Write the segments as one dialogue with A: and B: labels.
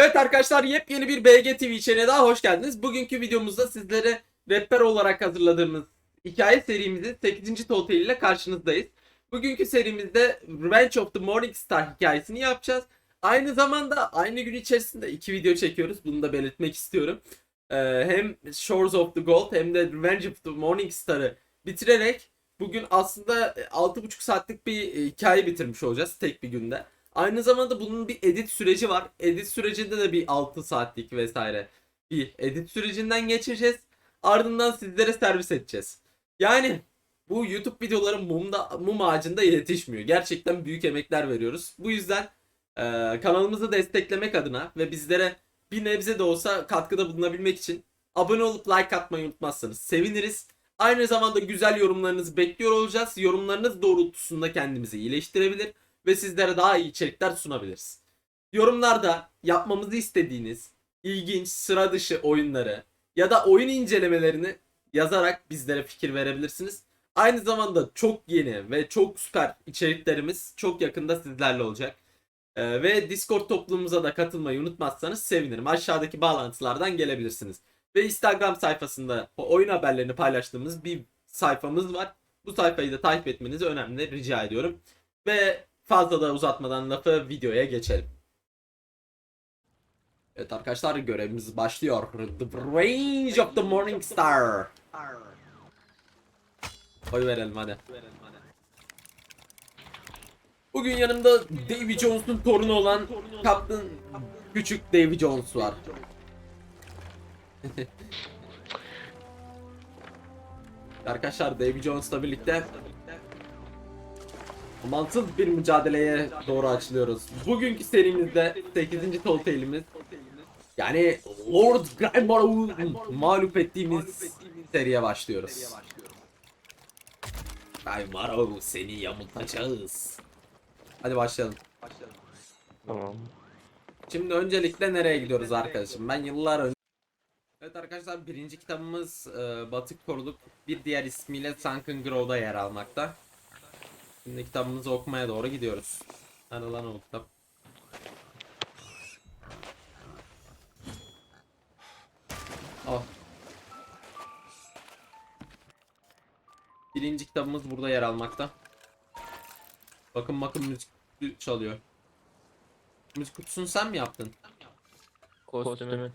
A: Evet arkadaşlar yepyeni bir BG TV içeriğine daha hoş geldiniz. Bugünkü videomuzda sizlere rehber olarak hazırladığımız hikaye serimizin 8. Telltale ile karşınızdayız. Bugünkü serimizde Revenge of the Morning Star hikayesini yapacağız. Aynı zamanda aynı gün içerisinde iki video çekiyoruz. Bunu da belirtmek istiyorum. Ee, hem Shores of the Gold hem de Revenge of the Morning Star'ı bitirerek bugün aslında 6,5 saatlik bir e, hikaye bitirmiş olacağız tek bir günde. Aynı zamanda bunun bir edit süreci var. Edit sürecinde de bir 6 saatlik vesaire bir edit sürecinden geçeceğiz. Ardından sizlere servis edeceğiz. Yani bu YouTube videoları mumda, mum ağacında yetişmiyor. Gerçekten büyük emekler veriyoruz. Bu yüzden e, kanalımızı desteklemek adına ve bizlere bir nebze de olsa katkıda bulunabilmek için abone olup like atmayı unutmazsanız seviniriz. Aynı zamanda güzel yorumlarınızı bekliyor olacağız. Yorumlarınız doğrultusunda kendimizi iyileştirebilir ve sizlere daha iyi içerikler sunabiliriz. Yorumlarda yapmamızı istediğiniz ilginç, sıra dışı oyunları ya da oyun incelemelerini yazarak bizlere fikir verebilirsiniz. Aynı zamanda çok yeni ve çok süper içeriklerimiz çok yakında sizlerle olacak. Ee, ve Discord topluluğumuza da katılmayı unutmazsanız sevinirim. Aşağıdaki bağlantılardan gelebilirsiniz. Ve Instagram sayfasında oyun haberlerini paylaştığımız bir sayfamız var. Bu sayfayı da takip etmenizi önemli rica ediyorum. Ve fazla da uzatmadan lafı videoya geçelim. Evet arkadaşlar görevimiz başlıyor. The Range of the Morning Star. Oy verelim hadi. Bugün yanımda Davy Jones'un torunu olan Kaptan Küçük Davy Jones var. Arkadaşlar Davy Jones'la birlikte amansız bir mücadeleye doğru açılıyoruz. Bugünkü serimizde 8. Telltale'imiz yani Lord Grimoire'u mağlup ettiğimiz seriye başlıyoruz. Grimoire seni yamultacağız. Hadi başlayalım.
B: Tamam.
A: Şimdi öncelikle nereye gidiyoruz arkadaşım? Ben yıllar önce... Evet arkadaşlar birinci kitabımız e, Batık Koruluk bir diğer ismiyle Sunken Grove'da yer almakta. Şimdi kitabımızı okumaya doğru gidiyoruz. Hadi lan o kitap. Al. Birinci kitabımız burada yer almakta. Bakın bakın müzik çalıyor. Müzik kutusunu sen mi yaptın?
B: Kostümü.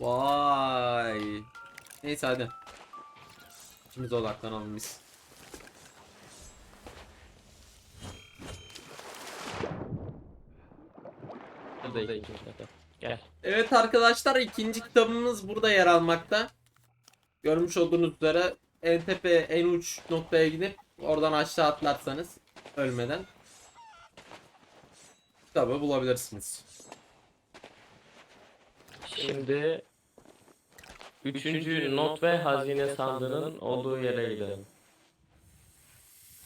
A: Vay. Neyse hadi. İkimize odaklanalım biz.
B: Burada kitap. Gel.
A: Evet arkadaşlar ikinci kitabımız burada yer almakta. Görmüş olduğunuz üzere en tepe en uç noktaya gidip oradan aşağı atlarsanız ölmeden kitabı bulabilirsiniz.
B: Şimdi Üçüncü not ve hazine sandığının olduğu yere gidelim.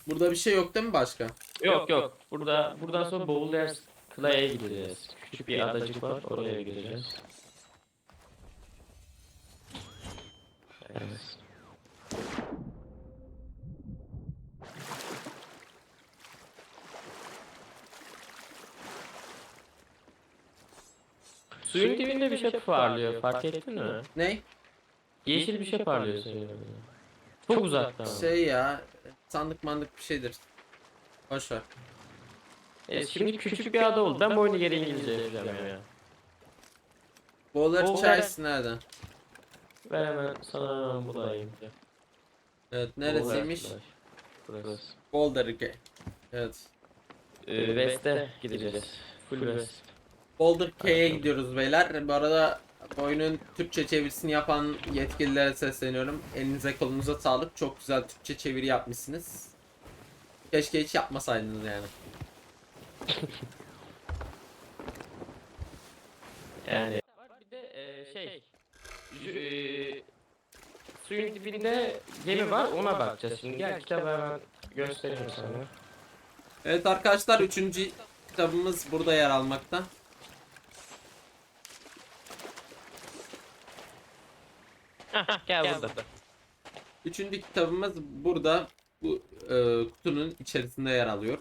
A: Burada bir şey yok değil mi başka?
B: Yok yok. Burada buradan sonra Boulders Clay'e gideceğiz. Küçük bir adacık var. Oraya gideceğiz. Evet. Suyun dibinde bir şey parlıyor. Fark ettin mi?
A: Ne?
B: Yeşil bir şey parlıyor suyun dibinde. Çok uzakta ama.
A: Şey ya sandık mandık bir şeydir. Boş ver.
B: E, şimdi küçük bir ada oldu. Ben bu oyunu geri İngilizce yapacağım ya.
A: Boğular
B: Boğular-
A: hikayesi nerede?
B: Ben hemen sana bulayım.
A: Evet neresiymiş?
B: Burası.
A: Boulder Gate. Evet.
B: Ee, West'e gideceğiz. Full West.
A: Boulder K'ye gidiyoruz beyler. Bu arada bu oyunun Türkçe çevirisini yapan yetkililere sesleniyorum. Elinize kolunuza sağlık. Çok güzel Türkçe çeviri yapmışsınız. Keşke hiç yapmasaydınız yani.
B: Yani. Bir de e, şey. E, suyun dibinde gemi var ona bakacağız şimdi. Gel kitabı hemen göstereyim sana.
A: Evet arkadaşlar 3. kitabımız burada yer almakta.
B: Gel burada.
A: Üçüncü kitabımız burada bu e, kutunun içerisinde yer alıyor.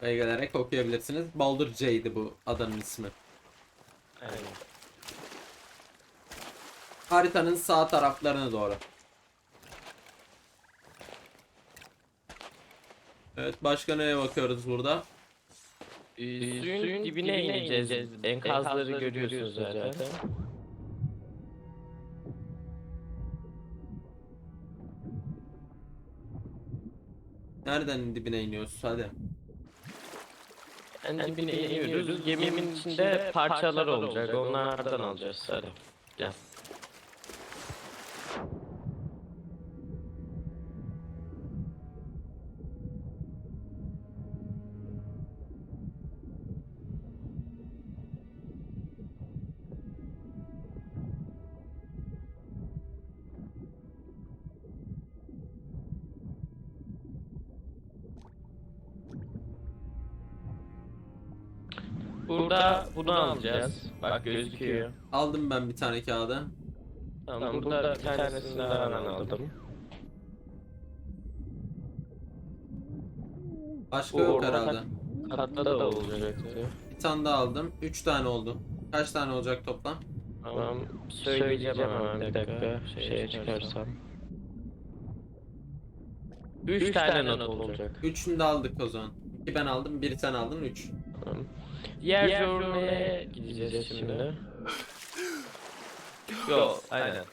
A: Gelerek okuyabilirsiniz. Baldur C'ydi bu adanın ismi.
B: Aynen.
A: Haritanın sağ taraflarına doğru. Evet başka neye bakıyoruz burada?
B: Ee, suyun dibine ineceğiz. Enkazları görüyorsunuz zaten.
A: Nereden dibine iniyoruz? Hadi.
B: En dibine iniyoruz. Geminin içinde parçalar olacak. Onlardan alacağız. Hadi. Gel. Bunu alacağız. Bak gözüküyor.
A: Aldım ben bir tane kağıdı.
B: Tamam, burada bir tanesini daha ben aldım.
A: Başka
B: Bu
A: yok herhalde.
B: Katta da olacaktı.
A: Bir tane daha aldım. Üç tane oldu. Kaç tane olacak toplam?
B: Tamam, söyleyeceğim hemen bir dakika. Şeye çıkarsam. Üç tane not olacak.
A: Üçünü de aldık o zaman. İki ben aldım, biri sen aldın, üç.
B: Diğer journey'e gideceğiz şimdi. Yo, aynen.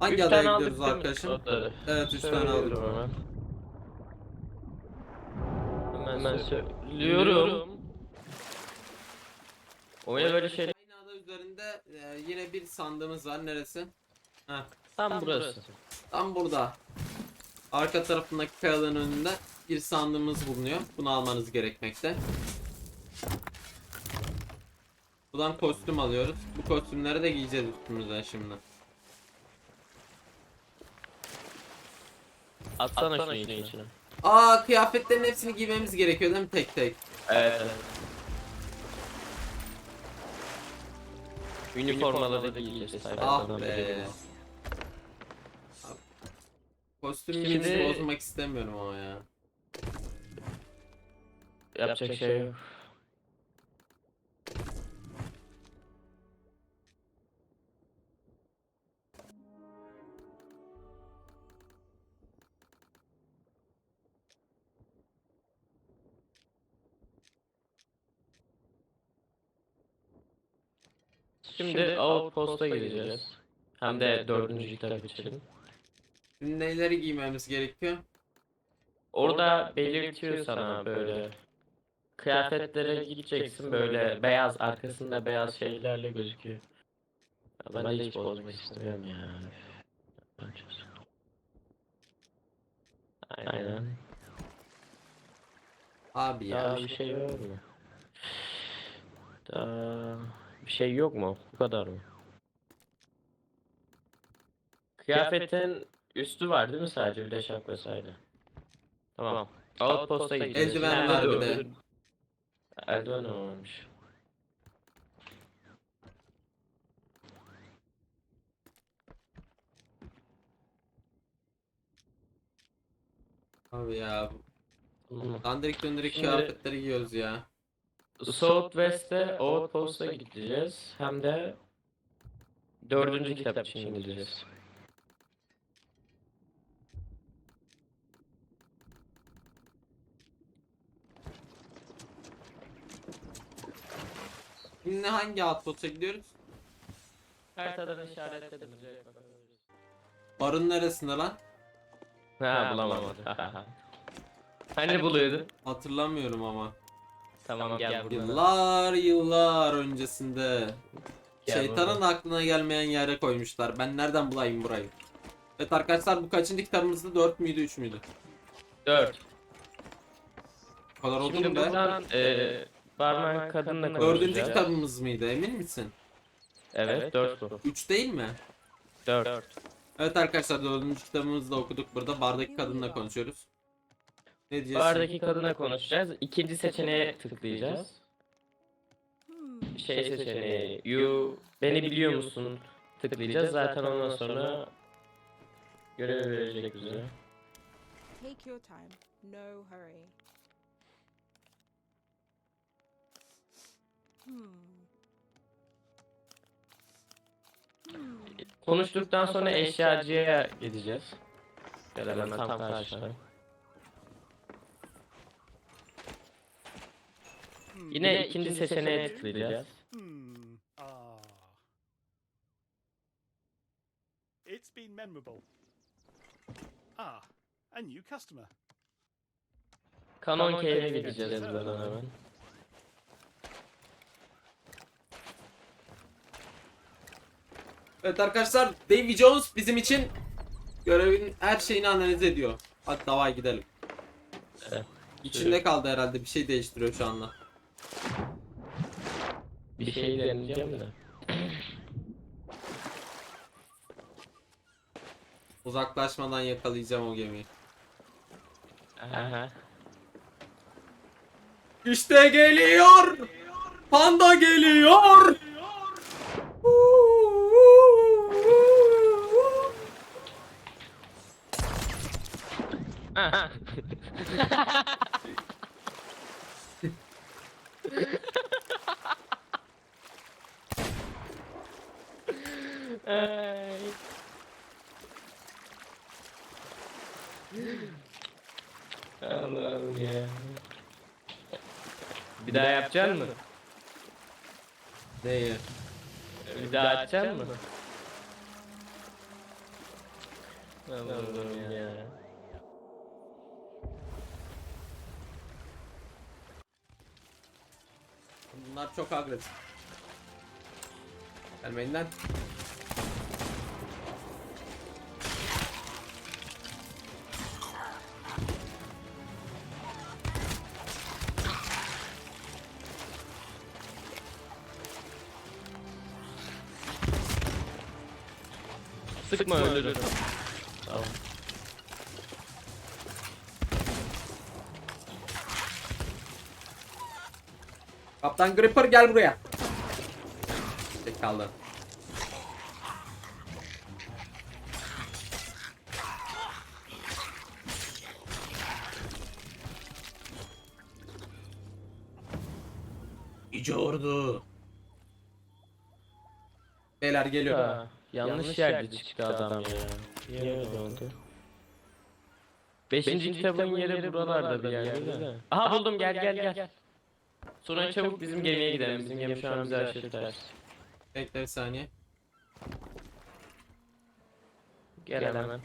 A: Hangi adaya gidiyoruz arkadaşım?
B: Notları.
A: Evet, üç tane aldık.
B: Söylüyorum Hemen, hemen söylüyorum. Oyuna böyle şey
A: Aynı ada üzerinde e, yine bir sandığımız var. Neresi? Heh,
B: tam burası.
A: tam burada. Arka tarafındaki kayanın önünde bir sandığımız bulunuyor. Bunu almanız gerekmekte. Buradan kostüm alıyoruz. Bu kostümleri de giyeceğiz üstümüze şimdi.
B: Atsana şunu içine.
A: Aa kıyafetlerin hepsini giymemiz gerekiyor değil mi tek tek?
B: Evet. evet. Üniformaları da giyeceğiz.
A: Ah be.
B: biri.
A: Kostümümüzü
B: Şimdi-
A: bozmak istemiyorum ama ya.
B: Yapacak şey yok. Şimdi Outpost'a gideceğiz. Hem de dördüncü kitap için.
A: Şimdi neleri giymemiz gerekiyor?
B: Orada belirtiyor sana böyle kıyafetlere gideceksin böyle beyaz arkasında beyaz şeylerle gözüküyor. Ya ben de hiç bozmak istemiyorum ya. Aynen.
A: Abi ya.
B: Daha bir şey var mı? Daha bir şey yok mu? Bu kadar mı? Kıyafetin üstü var değil mi sadece bir de şap vesaire? Tamam. Outpost'a gideceğiz.
A: Eldiven var bir de.
B: Eldiven varmış.
A: Abi ya. Döndürük
B: Şimdi-
A: kıyafetleri giyiyoruz ya.
B: Southwest'e Outpost'a gideceğiz. Hem de dördüncü kitap için gideceğiz.
A: Şimdi hangi outpost'a gidiyoruz?
B: Haritadan işaretledim.
A: Barın neresinde lan?
B: Ha bulamadım. hani buluyordu?
A: Hatırlamıyorum ama.
B: Tamam gel buradan.
A: Yıllar yıllar öncesinde.
B: Gel
A: Şeytanın
B: buradan.
A: aklına gelmeyen yere koymuşlar. Ben nereden bulayım burayı? Evet arkadaşlar bu kaçıncı kitabımızda 4 müydü 3 müydü?
B: Dört.
A: Bu kadar oldu mu be?
B: eee barman kadınla
A: Dördüncü kitabımız mıydı emin misin?
B: Evet dört bu.
A: 3 değil mi?
B: Dört.
A: Evet arkadaşlar dördüncü kitabımızı da okuduk burada. Bardaki kadınla konuşuyoruz. Ne diyeceksin?
B: Bardaki kadınla konuşacağız. İkinci seçeneğe tıklayacağız. Şey seçeneği. You beni biliyor musun? Tıklayacağız. Zaten ondan sonra görev verecek bize.
C: Take your time. No hurry.
B: Konuştuktan sonra eşyacıya gideceğiz. Gel hemen tam karşıda. Yine ikinci seçeneğe tıklayacağız.
C: Hmm. Ah. It's been memorable. Ah, a new customer.
B: Canon Cave'e gideceğiz buradan hemen.
A: Evet arkadaşlar Davy Jones bizim için görevin her şeyini analiz ediyor. Hadi davay gidelim.
B: Evet.
A: İçinde kaldı herhalde bir şey değiştiriyor şu anda.
B: Bir şey deneyeceğim de.
A: Uzaklaşmadan yakalayacağım o gemiyi.
B: Aha.
A: İşte geliyor. Panda geliyor.
B: Aha. Ay. Allah'ım ya. Bir daha yapacaksın mı?
A: Neyi?
B: Bir daha açacaksın mı? Allah'ım ya.
A: Agresif. Gelmeyin lan.
B: Sıkma ölürüm.
A: Kaptan Gripper gel buraya. Tek kaldı. Yüce Ordu. Beyler geliyor.
B: Ya, yanlış yerde çıktı adam ya. Niye öyle oldu? Beşinci kitabın yeri buralarda bir yerde de. Aha buldum gel gel gel. Sonra çabuk bizim gemiye gidelim. Bizim gemi şu an bize aşırı ters.
A: Bekle bir saniye.
B: Gel hemen.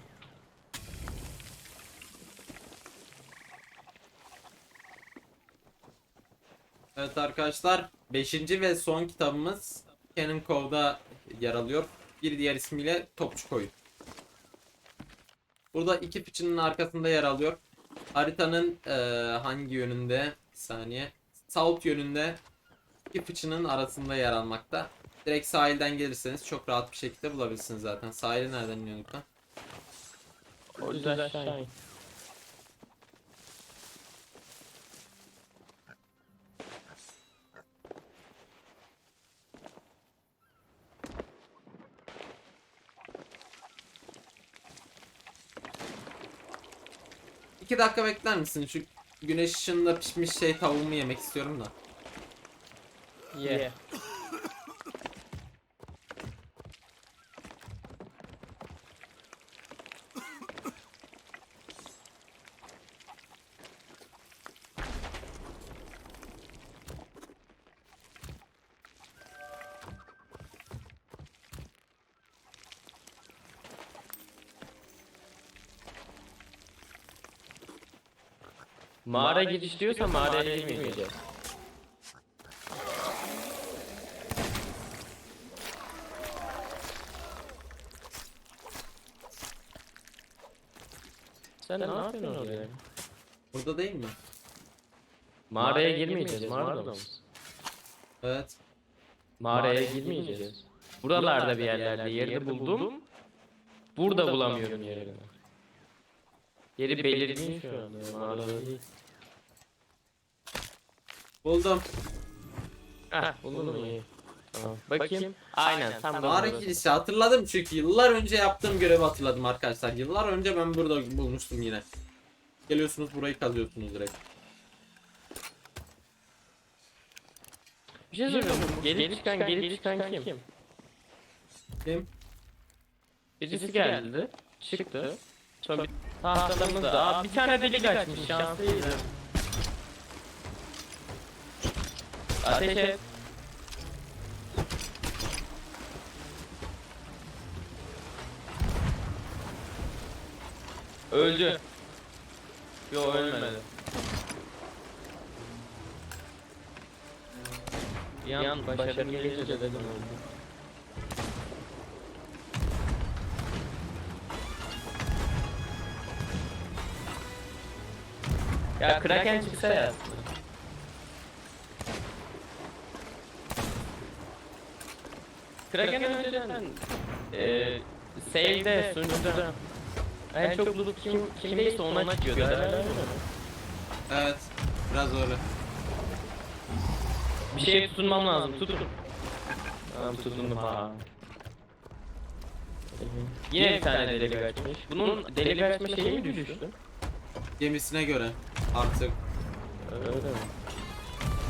A: Evet arkadaşlar 5. ve son kitabımız Cannon Cove'da yer alıyor. Bir diğer ismiyle Topçu Koyu. Burada iki fıçının arkasında yer alıyor. Haritanın eee, hangi yönünde? Bir saniye. South yönünde iki fıçının arasında yer almakta. Direkt sahilden gelirseniz çok rahat bir şekilde bulabilirsiniz zaten. Sahili nereden iniyorduk lan?
B: O yüzden.
A: İki dakika bekler misin? Şu güneş ışığında pişmiş şey tavuğumu yemek istiyorum da.
B: Ye. Mağara giriş diyorsa mağaraya girmeyeceğiz. Sen ne yapıyorsun orada ya?
A: Burada değil mi?
B: Mağaraya girmeyeceğiz, mağarada mısın?
A: Evet.
B: Mağaraya girmeyeceğiz. Buralarda bir yerlerde yerini buldum. Burada bulamıyorum yerini. Yeri belirgin şu an. Mağarada değil.
A: Buldum.
B: Heh, buldun mu? İyi. Tamam. Bakayım. Aynen tam da
A: Mağara
B: burada.
A: hatırladım çünkü yıllar önce yaptığım görevi hatırladım arkadaşlar. Yıllar önce ben burada bulmuştum yine. Geliyorsunuz burayı kazıyorsunuz direkt.
B: Bir şey söyleyeyim. Gelip çıkan gelip çıkan kim?
A: Kim?
B: Birisi geldi. Çıktı. Sonra bir tahtamızda. Aa, bir tane delik açmış. Şanslıydı. Ateş et. Öldü. Yo ölmedi. Bir an başarım gelince dedim öldü. Ya Kraken çıksa ya. Kraken önceden eee save'de sunucuda en çok loot kim kimdeyse ona çıkıyordu. herhalde.
A: Evet. Biraz öyle.
B: Bir şeye tutunmam lazım. Tutun. Tamam tutundum ha. Yine bir tane delik açmış. Bunun delik açma şeyi mi düştü?
A: Gemisine göre artık.
B: Öyle mi?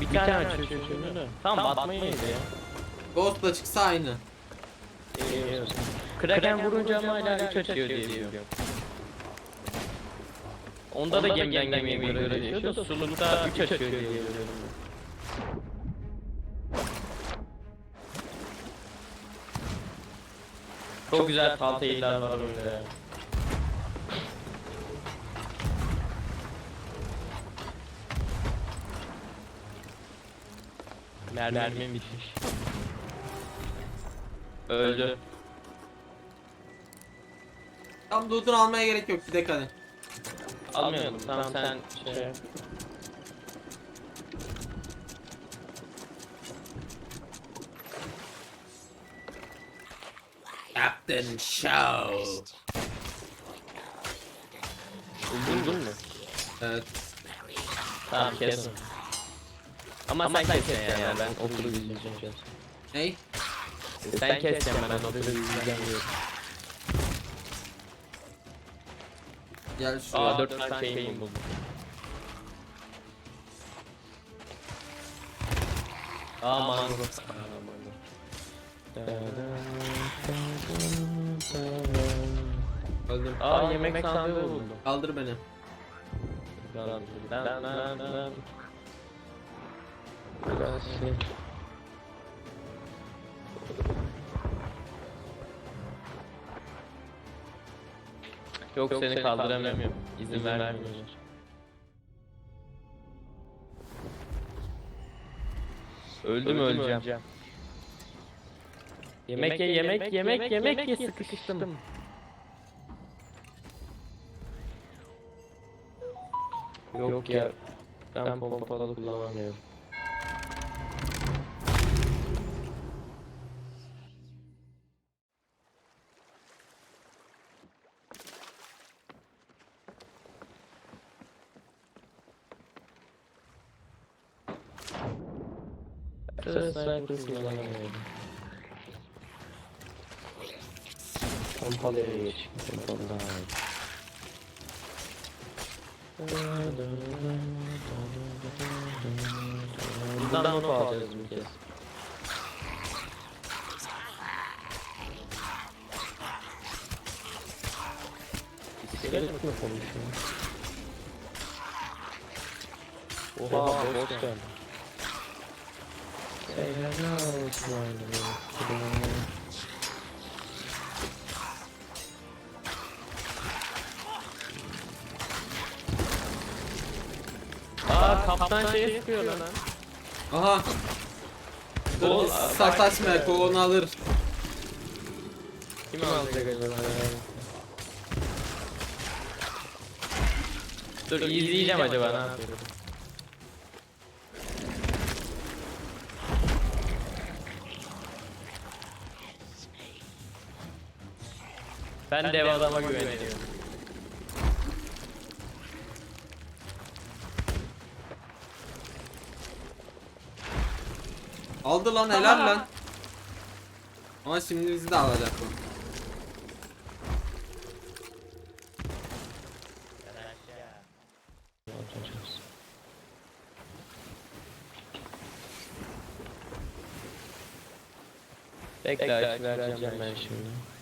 B: Bir tane açıyor de. Tamam batmayın ya.
A: Ghost'la çıksa aynı.
B: Kraken vurunca ama hala 3 açıyor diye biliyorum. Onda da gemiden gemiye göre değişiyor sulukta 3 açıyor diye biliyorum. Çok güzel tanteyler var öyle. Mermim bitmiş. Öldü.
A: Tam loot'unu almaya gerek yok. Gidek hadi.
B: Almayalım. Tamam sen şey yap.
A: Captain Show.
B: Buldun mu?
A: Evet.
B: Tamam kesin. Ama, sen kes yani, ben okulu izleyeceğim kes.
A: Ney?
B: Sen kes yani ben diyorum.
A: Gel şuraya.
B: Aa 4 tane şeyim buldum. Aa mango.
A: Öldüm.
B: Aa yemek sandığı buldum.
A: Kaldır beni.
B: Dan, dan, dan, dan. Şey. Yok, seni kaldıramıyorum. İzin vermiyorlar. Öldüm öleceğim. Yemek ye yemek yemek yemek ye sıkıştım. Yok ya. Ben pompalı kullanamıyorum. Sniper kullanamıyorum. Pompalıya geç. Pompalı daha iyi. Buradan onu alacağız bir kez. İskelet mi konuşuyor? Oha, boss geldi. Aa kaptan şey sıkıyor lan.
A: Aha.
B: Kol-
A: biz sataşma kolonu alır.
B: Kim alacak acaba? Dur izleyeceğim acaba ne yapıyor. Ben dev adama güveniyorum.
A: Aldı lan helal lan. Ama şimdi bizi de alacak bu.
B: Bekle açı vereceğim ben şimdi.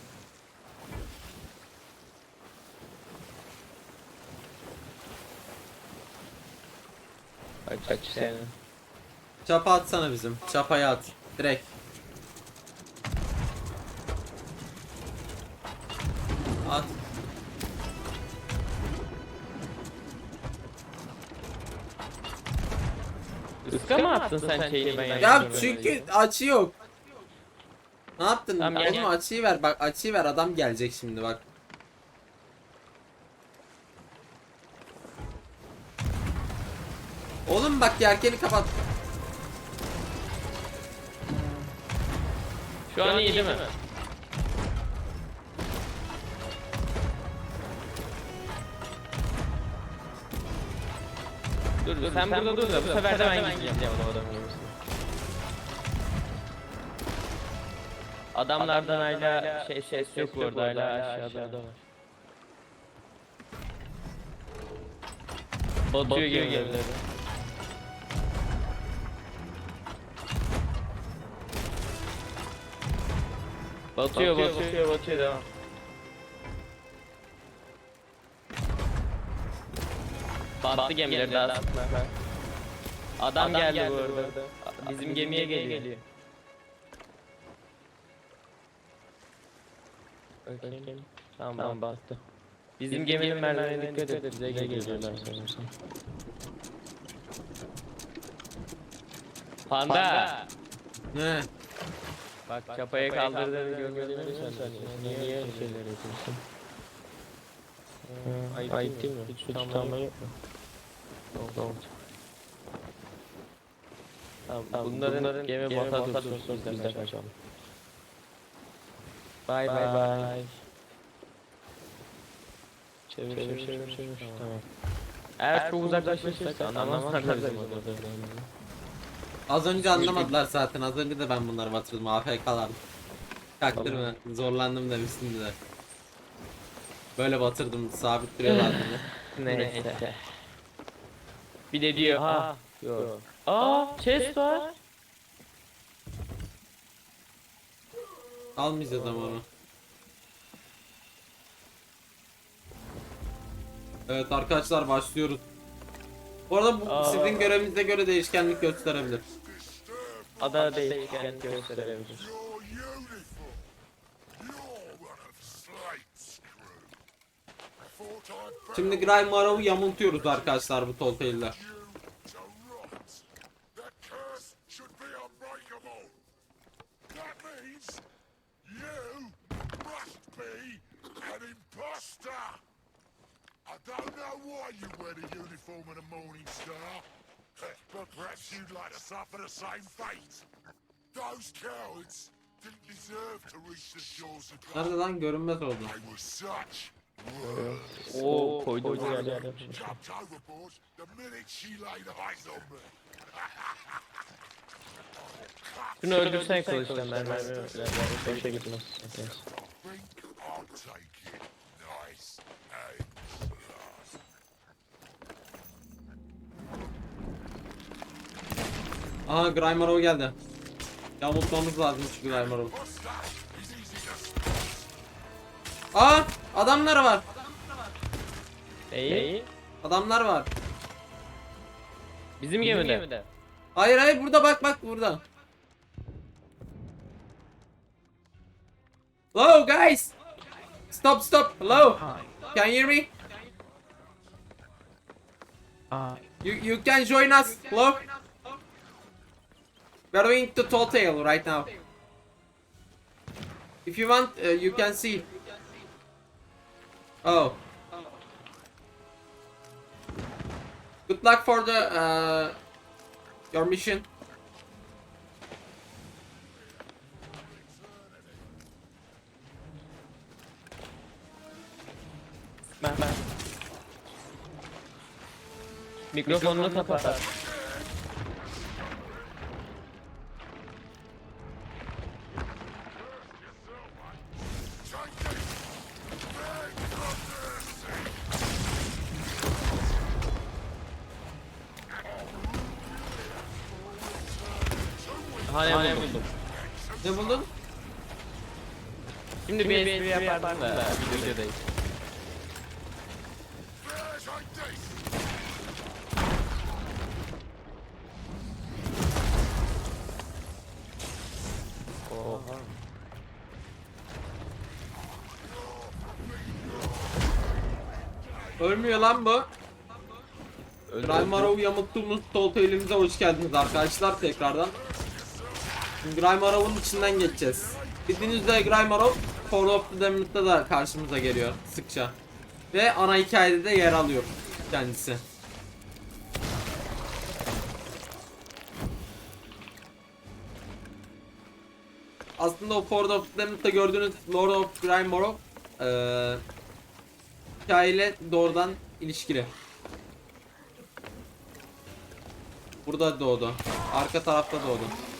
B: Aç aç seni.
A: Çapa atsana bizim. Çapayı at. Direkt. At.
B: Iska mı attın sen şeyini ben
A: Ya çünkü açı yok. Ne yaptın?
B: Tamam,
A: Oğlum açıyı ver. Bak açıyı ver. Adam gelecek şimdi bak. Bak yelkeni kapat.
B: Şu an iyi değil mi? Dur, dur sen, burada dur da bu sefer de ben gideceğim adam gemisine. Adamlardan hala şey ses yok bu arada hala aşağıda var. Batıyor gemileri. Batıyor, batıyor, batıyor, devam. Battı gemileri daha sıkma. Adam, geldi, bu arada. Bizim, gemiye geliyor. Bakayım. Tamam, tamam battı. Bizim, geminin merdivenine dikkat et, bize geliyorlar sanırsam. Panda!
A: Ne?
B: Bak çapaya kaldırdığını görmedin mi sen? Niye öyle şeyler yapıyorsun? Ayıp, ayıp değil mi? Hiç suç tamam yok mu? Oldu oldu. Tamam, tamam bunların, bunların gemi, gemi bata dursun biz de kaçalım. Bye bye. bye. Çevir çevir çevir çevir. Tamam. Eğer çok uzaklaşırsak anlamazlar bizim adamlarımızı.
A: Az önce anlamadılar zaten. Az önce de ben bunları batırdım. AFK'lardım. Kaktırma. Zorlandım demiştim de. Böyle batırdım. Sabit duruyorlardı.
B: Neyse. Bir de diyor ha. Yok. Aa chest var.
A: Almayacağız ama onu. Evet arkadaşlar başlıyoruz. Bu arada bu
B: Aa.
A: sizin görevinize göre değişkenlik gösterebilir.
B: Ada değişken gösterebilir.
A: Şimdi Grime Marrow'u yamultuyoruz arkadaşlar bu toltayla.
D: you to rot. That curse should be unbreakable. That means you must be an imposter. I don't know why you wear the uniform of the Morning Star, but perhaps you'd like to suffer the same fate. Those cowards didn't deserve to reach the shores of God.
A: Nerede lan görünmez oldu.
D: They were such.
B: Oo koydu yerde.
D: Jumped overboard the minute she laid eyes on me.
B: Şunu öldürsen kılıçtan ben mermi boşa gitmez.
D: Think I'll take
A: Aha Grime Marrow geldi. Yamultmamız lazım şu
D: spot.
A: Aa adamlar var.
B: İyi.
A: Adamlar var.
B: Bizim gemide.
A: Hayır hayır burada bak bak burada. Hello guys. Stop stop. Hello. Can you hear me? You you can join us. Hello. We are going to Tall Tale right now. If you want, uh, you can see. Oh. Good luck for the uh, your mission.
B: Ben ben. Mikrofonunu kapat. Hani buldum.
A: Ne buldun?
B: Şimdi bir espri yapardım da
D: dish!
B: Oha.
A: Ölmüyor lan bu.
B: Öldü,
A: Grimarov yamulttuğumuz Tolto elimize hoş geldiniz arkadaşlar tekrardan. Grimarov'un içinden geçeceğiz. Bildiğiniz üzere Grimarov Ford of the Demon'da da karşımıza geliyor sıkça. Ve ana hikayede de yer alıyor kendisi. Aslında o Ford of Demon'da gördüğünüz Lord of Grimarov eee hikayeyle doğrudan ilişkili. Burada doğdu. Arka tarafta doğdu.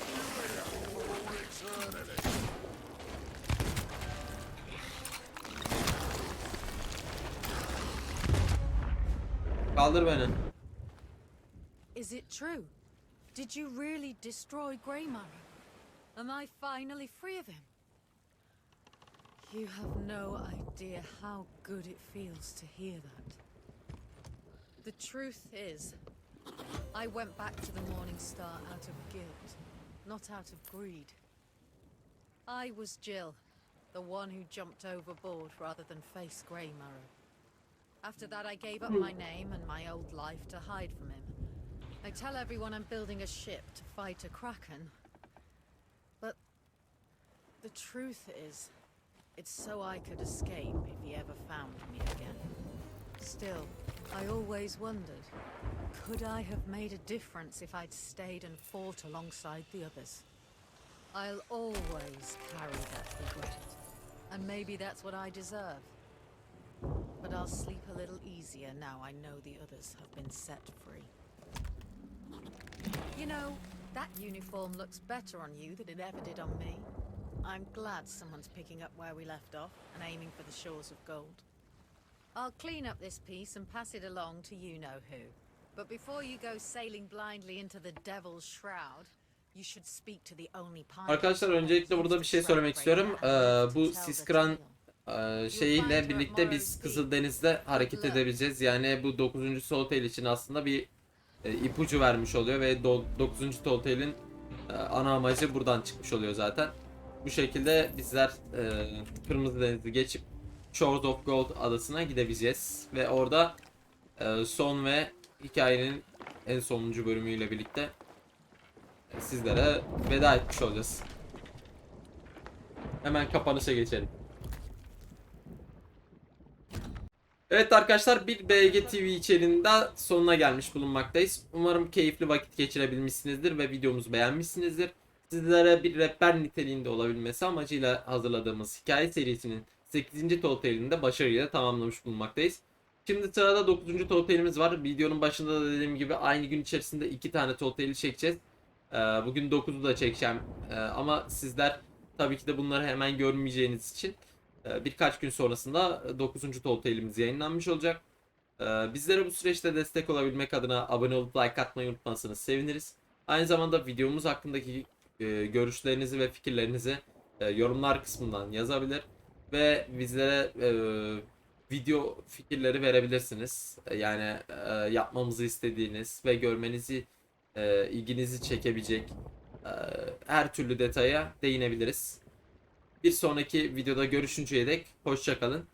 A: Kaldır beni.
E: Is it true? Did you really destroy Greymar? Am I finally free of him? You have no idea how good it feels to hear that. The truth is, I went back to the Morning Star out of guilt, not out of greed. I was Jill, the one who jumped overboard rather than face Greymarrow. After that, I gave up my name and my old life to hide from him. I tell everyone I'm building a ship to fight a kraken. But the truth is, it's so I could escape if he ever found me again. Still, I always wondered, could I have made a difference if I'd stayed and fought alongside the others? I'll always carry that regret. And maybe that's what I deserve. But I'll sleep a little easier now I know the others have been set free. You know, that uniform looks better on you than it ever did on me. I'm glad someone's picking up where we left off and aiming for the shores of gold. I'll clean up this piece and pass it along to you know who. But before you go sailing blindly into the devil's shroud, you should speak to the only pilot.
A: Arkadaşlar, öncelikle burada bir şey söylemek istiyorum. Ee, bu Siskran Ee, şeyiyle birlikte biz Kızıldeniz'de hareket edebileceğiz. Yani bu 9. Telltale için aslında bir e, ipucu vermiş oluyor ve 9. Telltale'in e, ana amacı buradan çıkmış oluyor zaten. Bu şekilde bizler e, Kırmızı Deniz'i geçip Shores of Gold adasına gidebileceğiz ve orada e, son ve hikayenin en sonuncu bölümüyle birlikte sizlere veda etmiş olacağız. Hemen kapanışa geçelim. Evet arkadaşlar bir BG TV içeriğinde sonuna gelmiş bulunmaktayız. Umarım keyifli vakit geçirebilmişsinizdir ve videomuzu beğenmişsinizdir. Sizlere bir rehber niteliğinde olabilmesi amacıyla hazırladığımız hikaye serisinin 8. Telltale'ini de başarıyla tamamlamış bulunmaktayız. Şimdi sırada 9. Telltale'imiz var. Videonun başında da dediğim gibi aynı gün içerisinde 2 tane Telltale'i çekeceğiz. Ee, bugün 9'u da çekeceğim. Ee, ama sizler tabii ki de bunları hemen görmeyeceğiniz için Birkaç gün sonrasında 9. Telltale'imiz yayınlanmış olacak. Ee, Bizlere bu süreçte destek olabilmek adına abone olup like atmayı unutmazsanız seviniriz. Aynı zamanda videomuz hakkındaki e, görüşlerinizi ve fikirlerinizi e, yorumlar kısmından yazabilir ve bizlere e, video fikirleri verebilirsiniz. E, Yani e, yapmamızı istediğiniz ve görmenizi e, ilginizi çekebilecek e, her türlü detaya değinebiliriz. Bir sonraki videoda görüşünceye dek hoşçakalın.